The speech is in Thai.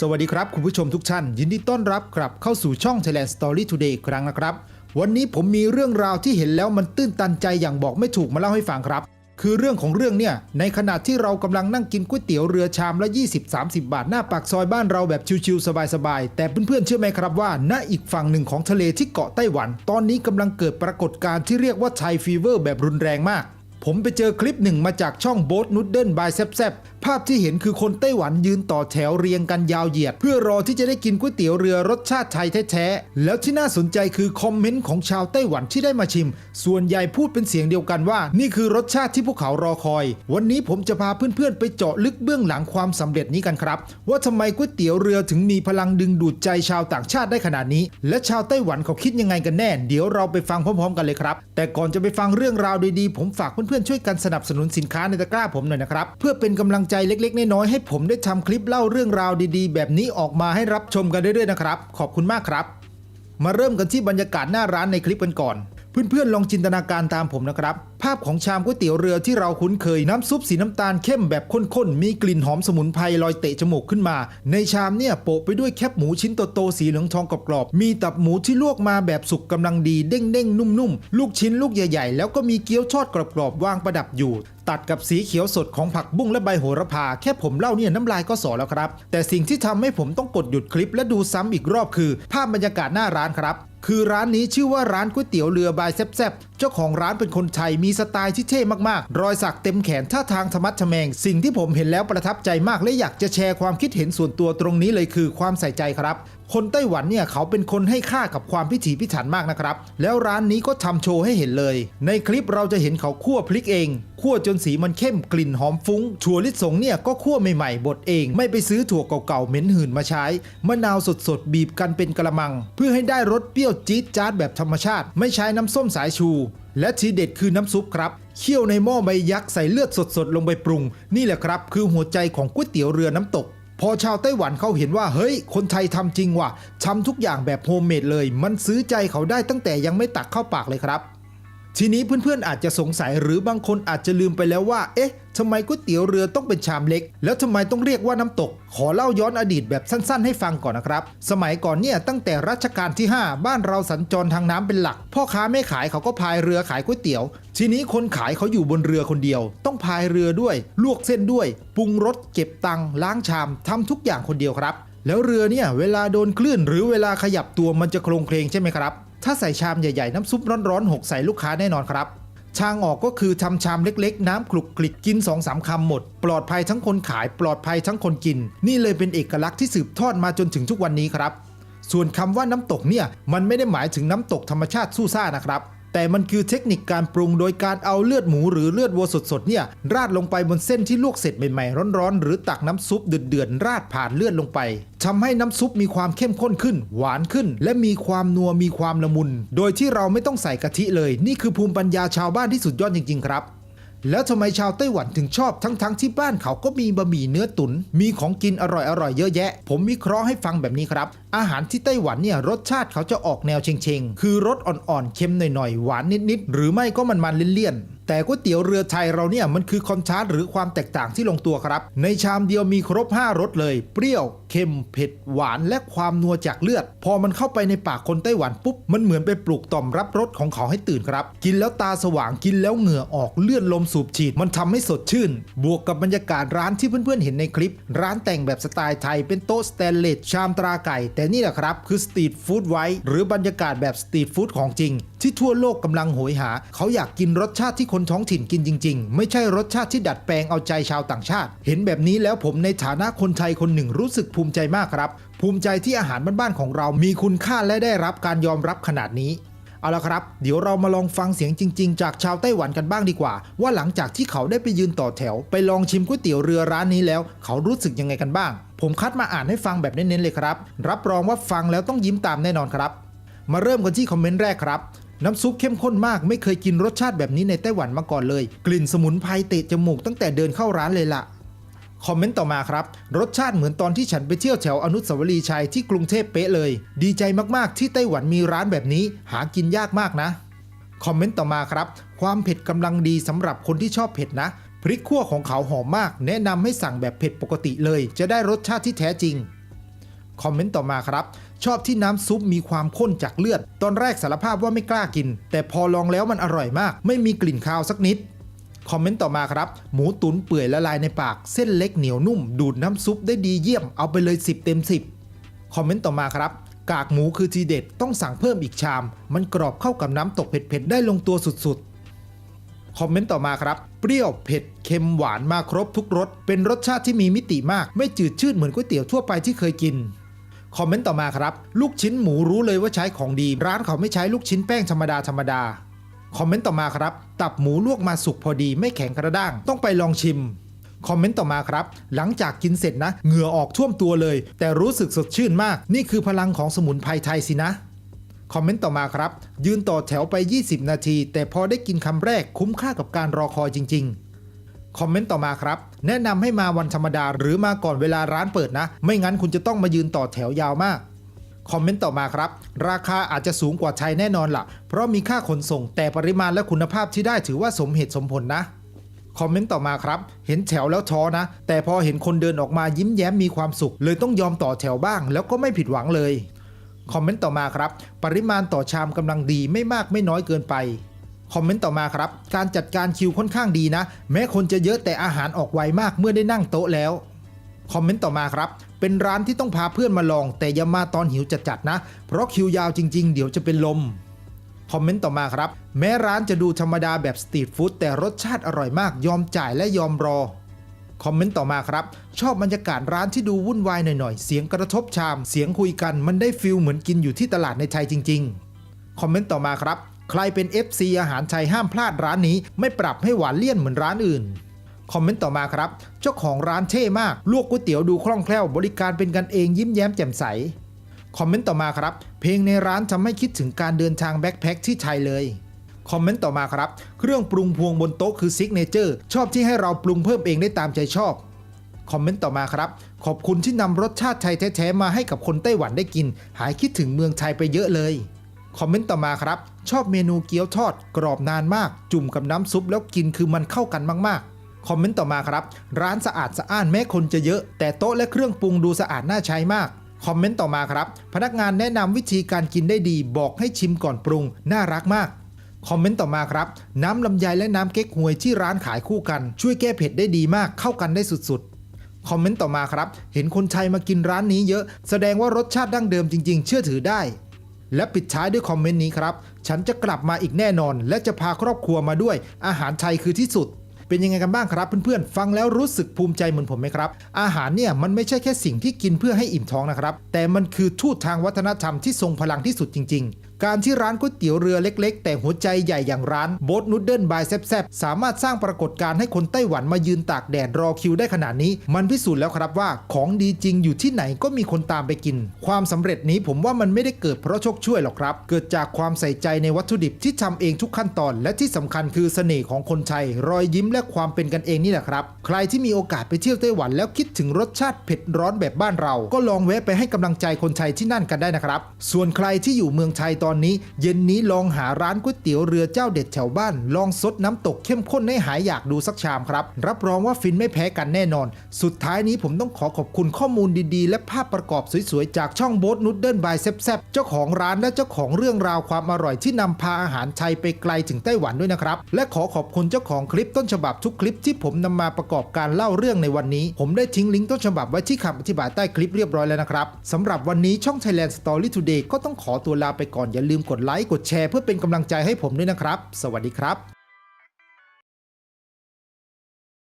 สวัสดีครับคุณผู้ชมทุกท่าน ยินดีต้อนรับกลับเข้าสู่ช่อง Thailand Story Today อีกครั้งนะครับ วันนี้ผมมีเรื่องราวที่เห็นแล้วมันตื้นตันใจอย่างบอกไม่ถูกมาเล่าให้ฟังครับ คือเรื่องของเรื่องเนี่ย ในขณะที่เรากำลังนั่งกินก๋วยเตี๋ยวเรือชามละ 20-30 บาทหน้าปากซอยบ้านเราแบบชิวๆสบายๆ แต่เพื่อนๆเชื่อไหมครับว่า ณอีกฝั่งหนึ่งของทะเลที่เกาะไต้หวัน ตอนนี้กำลังเกิดปรากฏการณ์ที่เรียกว่าไทฟีเวอร์แบบรุนแรงมากผมไปเจอคลิปหนึ่งมาจากช่องโบ๊ทนูดเดิลบายแซบ ภาพที่เห็นคือคนไต้หวันยืนต่อแถวเรียงกันยาวเหยียด เพื่อรอที่จะได้กินก๋วยเตี๋ยวเรือรสชาติไทยแท้ๆ แล้วที่น่าสนใจคือคอมเมนต์ของชาวไต้หวันที่ได้มาชิม ส่วนใหญ่พูดเป็นเสียงเดียวกันว่า นี่คือรสชาติที่พวกเขารอคอย วันนี้ผมจะพาเพื่อนๆ ไปเจาะลึกเบื้องหลังความสำเร็จนี้กันครับ ว่าทำไมก๋วยเตี๋ยวเรือถึงมีพลังดึงดูดใจชาวต่างชาติได้ขนาดนี้ และชาวไต้หวันเขาคิดยังไงกันแน่ เดี๋ยวเราไปฟังพร้อมๆ กันเลยครับ แต่ก่อนจะไปฟังเรื่องราวดีๆผมฝากเพื่อนๆช่วยกันสนับสนุนสินค้าในตะกร้าผมหน่อยนะครับเพื่อเป็นกำลังใจใจเล็ก ๆ น้อยๆให้ผมได้ทำคลิปเล่าเรื่องราวดีๆ แบบนี้ออกมาให้รับชมกันเรื่อยๆนะครับ ขอบคุณมากครับ มาเริ่มกันที่บรรยากาศหน้าร้านในคลิปกันก่อน เพื่อนๆลองจินตนาการตามผมนะครับ ภาพของชามก๋วยเตี๋ยวเรือที่เราคุ้นเคยน้ำซุปสีน้ำตาลเข้มแบบข้นๆ มีกลิ่นหอมสมุนไพรลอยเตะจมูกขึ้นมา ในชามเนี่ยโปะไปด้วยแคบหมูชิ้นโตๆสีเหลืองทองกรอบๆมีตับหมูที่ลวกมาแบบสุกกำลังดีเด้งๆ นุ่มๆ ลูกชิ้นลูกใหญ่ๆ แล้วก็มีเกี๊ยวทอดกรอบๆวางประดับอยู่ตัดกับสีเขียวสดของผักบุ้งและใบโหระพา แค่ผมเล่าเนี่ยน้ำลายก็สอแล้วครับ แต่สิ่งที่ทำให้ผมต้องกดหยุดคลิปและดูซ้ำอีกรอบคือ ภาพบรรยากาศหน้าร้านครับ คือร้านนี้ชื่อว่าร้านก๋วยเตี๋ยวเรือบายแซบๆเจ้าของร้านเป็นคนไทยมีสไตล์ที่เท่มากๆ รอยสักเต็มแขนท่าทางธรรมัดทะแมง สิ่งที่ผมเห็นแล้วประทับใจมากและอยากจะแชร์ความคิดเห็นส่วนตัวตรงนี้เลยคือความใส่ใจครับคนไต้หวันเนี่ยเขาเป็นคนให้ค่ากับความพิถีพิถันมากนะครับ แล้วร้านนี้ก็ทำโชว์ให้เห็นเลย ในคลิปเราจะเห็นเขาคั่วพริกเองคั่วจนสีมันเข้มกลิ่นหอมฟุ้งถั่วลิสงเนี่ยก็คั่วใหม่ๆบดเอง ไม่ไปซื้อถั่วเก่าๆเหม็นหืนมาใช้มะนาวสดๆบีบกันเป็นกระมัง เพื่อให้ได้รสเปรี้ยวจี๊ดจ๊าดแบบธรรมชาติ ไม่ใช้น้ำส้มสายชู และทีเด็ดคือน้ำซุปครับเคี่ยวในหม้อใบยักษ์ใส่เลือดสดๆลงไปปรุง นี่แหละครับ คือหัวใจของก๋วยเตี๋ยวเรือน้ำตก พอชาวไต้หวันเขาเห็นว่า เฮ้ย คนไทยทำจริงว่ะทำทุกอย่างแบบโฮมเมดเลย มันซื้อใจเขาได้ตั้งแต่ยังไม่ตักเข้าปากเลยครับ ทีนี้เพื่อนๆอาจจะสงสัยหรือบางคนอาจจะลืมไปแล้วว่า เอ๊ะทำไมก๋วยเตี๋ยวเรือต้องเป็นชามเล็ก แล้วทำไมต้องเรียกว่าน้ำตก ขอเล่าย้อนอดีตแบบสั้นๆ ให้ฟังก่อนนะครับ สมัยก่อนเนี่ยตั้งแต่รัชกาลที่ 5 บ้านเราสัญจรทางน้ำเป็นหลัก พ่อค้าแม่ขายเขาก็พายเรือขายก๋วยเตี๋ยว ทีนี้คนขายเขาอยู่บนเรือคนเดียว ต้องพายเรือด้วย ลวกเส้นด้วย ปรุงรสเก็บตังค์ล้างชามทำทุกอย่างคนเดียวครับ แล้วเรือเนี่ยเวลาโดนคลื่นหรือเวลาขยับตัวมันจะโครงเคลงใช่ไหมครับ ถ้าใส่ชามใหญ่ๆ น้ำซุปร้อนๆหกใส่ลูกค้าแน่นอนครับทางออกก็คือทำชามเล็กๆ น้ำคลุกคลิกกิน2อสามคำหมด ปลอดภัยทั้งคนขายปลอดภัยทั้งคนกิน นี่เลยเป็นเอกลักษณ์ที่สืบทอดมาจนถึงทุกวันนี้ครับ ส่วนคำว่าน้ำตกเนี่ยมันไม่ได้หมายถึงน้ำตกธรรมชาติสู้ซ่านะครับ แต่มันคือเทคนิคการปรุงโดยการเอาเลือดหมูหรือเลือดวัวสดๆเนี่ยราดลงไปบนเส้นที่ลวกเสร็จใหม่ๆร้อนๆ หรือตักน้ำซุปเดือดๆราดผ่านเลือดลงไปทำให้น้ำซุปมีความเข้มข้นขึ้น หวานขึ้น และมีความนัวมีความละมุน โดยที่เราไม่ต้องใส่กะทิเลย นี่คือภูมิปัญญาชาวบ้านที่สุดยอดจริงๆครับ แล้วทำไมชาวไต้หวันถึงชอบทั้งๆทที่บ้านเขาก็มีบะหมี่เนื้อตุนมีของกินอร่อยๆเยอะแยะ ผมวิเคราะห์ให้ฟังแบบนี้ครับ อาหารที่ไต้หวันเนี่ยรสชาติเขาจะออกแนวเชงๆ คือรสอ่อนๆเค็มหน่อยๆหวานนิดๆหรือไม่ก็มันๆเลี่ยนๆ แต่ก๋วยเตี๋ยวเรือไทยเราเนี่ยมันคือคอนทราสต์หรือความแตกต่างที่ลงตัวครับ ในชามเดียวมีครบ 5รสเลย เปรี้ยว เค็ม เผ็ด หวาน และความนัวจากเลือด พอมันเข้าไปในปากคนไต้หวันปุ๊บ มันเหมือนไปปลุกต่อมรับรสของเขาให้ตื่นครับ กินแล้วตาสว่าง กินแล้วเหงื่อออก เลือดลมสูบฉีด มันทำให้สดชื่น บวกกับบรรยากาศร้านที่เพื่อนๆเห็นในคลิป ร้านแต่งแบบสไตล์ไทย เป็นโต๊ะสแตนเลส ชามตราไก่ แต่นี่แหละครับ คือสตรีทฟู้ดไว้ หรือบรรยากาศแบบสตรีทฟู้ดของจริง ที่ทั่วโลกกำลังโหยหา เขาอยากกินรสชาติที่คนท้องถิ่นกินจริง ๆ ไม่ใช่รสชาติที่ดัดแปลงเอาใจชาวต่างชาติ เห็นแบบนี้แล้วผมในฐานะคนไทยคนหนึ่งรู้สึกภูมิใจมากครับ ภูมิใจที่อาหารบ้านๆของเรามีคุณค่าและได้รับการยอมรับขนาดนี้เอาละครับ เดี๋ยวเรามาลองฟังเสียงจริง ๆ จากชาวไต้หวันกันบ้างดีกว่า ว่าหลังจากที่เขาได้ไปยืนต่อแถว ไปลองชิมก๋วยเตี๋ยวเรือร้านนี้แล้ว เขารู้สึกยังไงกันบ้าง ผมคัดมาอ่านให้ฟังแบบเน้นๆเลยครับ รับรองว่าฟังแล้วต้องยิ้มตามแน่นอนครับ มาเริ่มกันที่คอมเมนต์แรกครับ น้ำซุปเข้มข้นมากไม่เคยกินรสชาติแบบนี้ในไต้หวันมาก่อนเลย กลิ่นสมุนไพรเตะจมูกตั้งแต่เดินเข้าร้านเลยล่ะคอมเมนต์ต่อมาครับ รสชาติเหมือนตอนที่ฉันไปเที่ยวแถวอนุสาวรีย์ชัยที่กรุงเทพเป๊ะเลย ดีใจมากๆ ที่ไต้หวันมีร้านแบบนี้ หากินยากมากนะ คอมเมนต์ต่อมาครับ ความเผ็ดกำลังดีสำหรับคนที่ชอบเผ็ดนะ พริกขั่วของเขาหอมมาก แนะนำให้สั่งแบบเผ็ดปกติเลย จะได้รสชาติที่แท้จริง คอมเมนต์ต่อมาครับ ชอบที่น้ำซุปมีความข้นจากเลือด ตอนแรกสารภาพว่าไม่กล้ากิน แต่พอลองแล้วมันอร่อยมาก ไม่มีกลิ่นคาวสักนิด คอมเมนต์ต่อมาครับ หมูตุ๋นเปื่อยละลายในปาก เส้นเล็กเหนียวนุ่ม ดูดน้ำซุปได้ดีเยี่ยม เอาไปเลย 10 เต็ม 10 คอมเมนต์ต่อมาครับ กากหมูคือทีเด็ด ต้องสั่งเพิ่มอีกชาม มันกรอบเข้ากับน้ำตกเผ็ดๆได้ลงตัวสุดๆคอมเมนต์ต่อมาครับ เปรี้ยวเผ็ดเค็มหวานมาครบทุกรสเป็นรสชาติที่มีมิติมาก ไม่จืดชืดเหมือนก๋วยเตี๋ยวทั่วไปที่เคยกิน คอมเมนต์ต่อมาครับ ลูกชิ้นหมูรู้เลยว่าใช้ของดี ร้านเขาไม่ใช้ลูกชิ้นแป้งธรรมดาธรรมดาคอมเมนต์ต่อมาครับ ตับหมูลวกมาสุกพอดีไม่แข็งกระด้าง ต้องไปลองชิมคอมเมนต์ต่อมาครับ หลังจากกินเสร็จนะ เหงื่อออกท่วมตัวเลย แต่รู้สึกสดชื่นมาก นี่คือพลังของสมุนไพรไทยสินะคอมเมนต์ต่อมาครับ ยืนต่อแถวไป 20 นาที แต่พอได้กินคำแรกคุ้มค่ากับการรอคอยจริง ๆ คอมเมนต์ต่อมาครับ แนะนำให้มาวันธรรมดาหรือมาก่อนเวลาร้านเปิดนะ ไม่งั้นคุณจะต้องมายืนต่อแถวยาวมากคอมเมนต์ต่อมาครับ ราคาอาจจะสูงกว่าไทยแน่นอนละ่ะ เพราะมีค่าขนส่งแต่ปริมาณและคุณภาพที่ได้ถือว่าสมเหตุสมผลนะคอมเมนต์ต่อมาครับ เห็นแถวแล้วท้อนะ แต่พอเห็นคนเดินออกมายิ้มแย้มมีความสุข เลยต้องยอมต่อแถวบ้าง แล้วก็ไม่ผิดหวังเลยคอมเมนต์ต่อมาครับ ปริมาณต่อชามกำลังดีไม่มากไม่น้อยเกินไป คอมเมนต์ต่อมาครับ การจัดการคิวค่อนข้างดีนะ แม้คนจะเยอะแต่อาหารออกไวมากเมื่อได้นั่งโต๊ะแล้ว คอมเมนต์ต่อมาครับ เป็นร้านที่ต้องพาเพื่อนมาลอง แต่อย่ามาตอนหิวจัดๆนะ เพราะคิวยาวจริง ๆ เดี๋ยวจะเป็นลมคอมเมนต์ต่อมาครับ แม้ร้านจะดูธรรมดาแบบสตรีทฟู้ดแต่รสชาติอร่อยมากยอมจ่ายและยอมรอคอมเมนต์ต่อมาครับ ชอบบรรยากาศร้านที่ดูวุ่นวายหน่อยๆ เสียงกระทบชาม เสียงคุยกันมันได้ฟิลเหมือนกินอยู่ที่ตลาดในไทยจริง ๆ คอมเมนต์ต่อมาครับ ใครเป็น FC อาหารไทยห้ามพลาดร้านนี้ ไม่ปรับให้หวานเลี่ยนเหมือนร้านอื่น คอมเมนต์ต่อมาครับ เจ้าของร้านเท่มาก ลวกก๋วยเตี๋ยวดูคล่องแคล่ว บริการเป็นกันเองยิ้มแย้มแจ่มใส คอมเมนต์ต่อมาครับ เพลงในร้านทำให้คิดถึงการเดินทางแบ็คแพ็คที่ไทยเลยคอมเมนต์ต่อมาครับ เครื่องปรุงพวงบนโต๊ะคือซิกเนเจอร์ชอบที่ให้เราปรุงเพิ่มเองได้ตามใจชอบ คอมเมนต์ต่อมาครับ ขอบคุณที่นำรสชาติไทยแท้ๆมาให้กับคนไต้หวันได้กิน หายคิดถึงเมืองไทยไปเยอะเลย คอมเมนต์ต่อมาครับ ชอบเมนูเกี๊ยวทอดกรอบนานมาก จุ่มกับน้ำซุปแล้วกินคือมันเข้ากันมากๆ คอมเมนต์ต่อมาครับ ร้านสะอาดสะอ้านแม้คนจะเยอะ แต่โต๊ะและเครื่องปรุงดูสะอาดน่าใช้มาก คอมเมนต์ต่อมาครับ พนักงานแนะนำวิธีการกินได้ดีบอกให้ชิมก่อนปรุง น่ารักมากคอมเมนต์ต่อมาครับ น้ำลำไยและน้ำเก๊กฮวยที่ร้านขายคู่กัน ช่วยแก้เผ็ดได้ดีมากเข้ากันได้สุดๆ คอมเมนต์ต่อมาครับ เห็นคนไทยมากินร้านนี้เยอะ แสดงว่ารสชาติดั้งเดิมจริง ๆ เชื่อถือได้ และปิดท้ายด้วยคอมเมนต์นี้ครับ ฉันจะกลับมาอีกแน่นอน และจะพาครอบครัวมาด้วย อาหารไทยคือที่สุด เป็นยังไงกันบ้างครับเพื่อนๆ ฟังแล้วรู้สึกภูมิใจเหมือนผมไหมครับ อาหารเนี่ยมันไม่ใช่แค่สิ่งที่กินเพื่อให้อิ่มท้องนะครับ แต่มันคือทูตทางวัฒนธรรมที่ทรงพลังที่สุดจริง ๆ การที่ร้านก๋วยเตี๋ยวเรือเล็ก ๆ แต่หัวใจใหญ่อย่างร้านโบ๊ทนูดเดิลบายแซบๆสามารถสร้างปรากฏการณ์ให้คนไต้หวันมายืนตากแดดรอคิวได้ขนาดนี้ มันพิสูจน์แล้วครับว่าของดีจริงอยู่ที่ไหนก็มีคนตามไปกิน ความสำเร็จนี้ผมว่ามันไม่ได้เกิดเพราะโชคช่วยหรอกครับ เกิดจากความใส่ใจในวัตถุดิบที่ทำเองทุกขั้นตอน และที่สำคัญคือเสน่ห์ของคนไทยรอยยิ้มและความเป็นกันเองนี่แหละครับ ใครที่มีโอกาสไปเที่ยวไต้หวันแล้วคิดถึงรสชาติเผ็ดร้อนแบบบ้านเรา ก็ลองแวะไปให้กำลังใจคนไทยที่นั่นกันได้นะครับ ส่วนใครที่อยู่เมืองไทยตอนอนนี้เย็นนี้ลองหาร้านก๋วยเตี๋ยวเรือเจ้าเด็ดแถวบ้าน ลองซดน้ำตกเข้มข้นให้หายอยากดูสักชามครับ รับรองว่าฟินไม่แพ้กันแน่นอน สุดท้ายนี้ผมต้องขอขอบคุณข้อมูลดีๆ และภาพประกอบสวยๆ จากช่องโบ๊ทนุดเดิลบายแซบๆเจ้าของร้านและเจ้าของเรื่องราวความอร่อยที่นำพาอาหารไทยไปไกลถึงไต้หวันด้วยนะครับ และขอขอบคุณเจ้าของคลิปต้นฉบับทุกคลิปที่ผมนำมาประกอบการเล่าเรื่องในวันนี้ ผมได้ทิ้งลิงก์ต้นฉบับไว้ที่คำอธิบายใต้คลิปเรียบร้อยแล้วนะครับสำหรับวันนี้ช่อง Thailand Story Today ก็ต้องขอตัวลาไปก่อนอย่าลืมกดไลค์กดแชร์เพื่อเป็นกำลังใจให้ผมด้วยนะครับ สวัสดีครับ